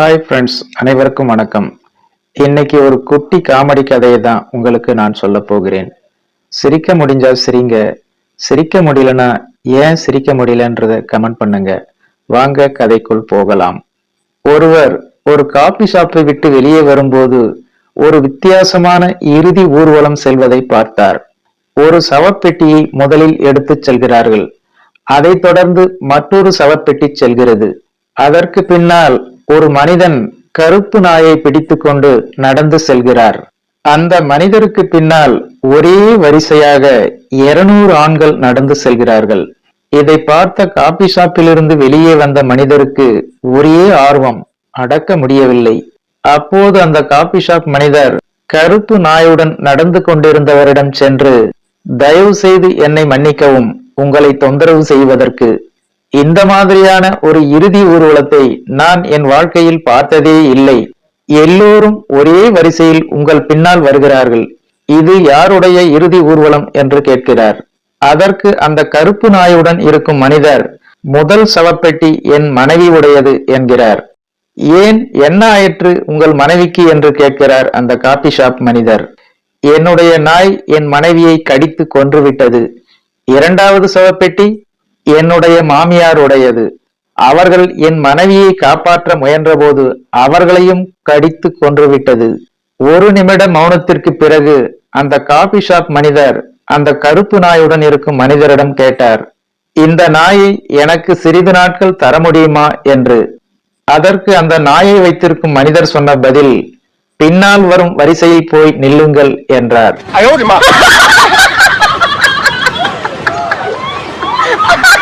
Hi friends அனைவருக்கும் வணக்கம். இன்னைக்கு ஒரு குட்டி காமெடி கதையை தான் உங்களுக்கு நான் சொல்ல போகிறேன். சிரிக்க முடிஞ்சா சிரிங்க. சிரிக்க முடியலனா ஏன் சிரிக்க முடியலன்றத கமெண்ட் பண்ணுங்க. வாங்க கதைக்குள் போகலாம். ஒருவர் ஒரு காபி ஷாப்பை விட்டு வெளியே வரும்போது ஒரு வித்தியாசமான இறுதி ஊர்வலம் செல்வதை பார்த்தார். ஒரு சவப்பெட்டியை முதலில் எடுத்துச் செல்கிறார்கள். அதைத் தொடர்ந்து மற்றொரு சவப்பெட்டி செல்கிறது. அதற்கு பின்னால் ஒரு மனிதன் கருப்பு நாயை பிடித்துக்கொண்டு நடந்து செல்கிறார். அந்த மனிதருக்கு பின்னால் ஒரே வரிசையாக 200 ஆண்கள் நடந்து செல்கிறார்கள். இதை பார்த்த காபி ஷாப்பிலிருந்து வெளியே வந்த மனிதருக்கு ஒரே ஆர்வம் அடக்க முடியவில்லை. அப்போது அந்த காபி ஷாப் மனிதர் கருப்பு நாயுடன் நடந்து கொண்டிருந்தவரிடம் சென்று தயவு செய்து என்னை மன்னிக்கவும் உங்களை தொந்தரவு செய்வதற்கு இந்த மாதிரியான ஒரு இறுதி ஊர்வலத்தை நான் என் வாழ்க்கையில் பார்த்ததே இல்லை. எல்லோரும் ஒரே வரிசையில் உங்கள் பின்னால் வருகிறார்கள். இது யாருடைய இறுதி ஊர்வலம் என்று கேட்கிறார். அதற்கு அந்த கருப்பு நாயுடன் இருக்கும் மனிதர் முதல் சவப்பெட்டி என் மனைவி உடையது என்கிறார். ஏன் என்ன ஆயிற்று உங்கள் மனைவிக்கு? என்று கேட்கிறார் அந்த காபி ஷாப் மனிதர். என்னுடைய நாய் என் மனைவியை கடித்து கொன்றுவிட்டது. இரண்டாவது சவப்பெட்டி என்னுடைய மாமியாருடையது. அவர்கள் என் மனைவியை காப்பாற்ற முயன்றபோது அவர்களையும் கடித்து கொன்றுவிட்டது. ஒரு நிமிட மௌனத்திற்கு பிறகு அந்த காபி ஷாப் மனிதர் அந்த கருப்பு நாயுடன் இருக்கும் மனிதரிடம் கேட்டார் இந்த நாயை எனக்கு சிறிது நாட்கள் தர முடியுமா? என்று. அதற்கு அந்த நாயை வைத்திருக்கும் மனிதர் சொன்ன பதில் பின்னால் வரும் வரிசையை போய் நில்லுங்கள் என்றார்.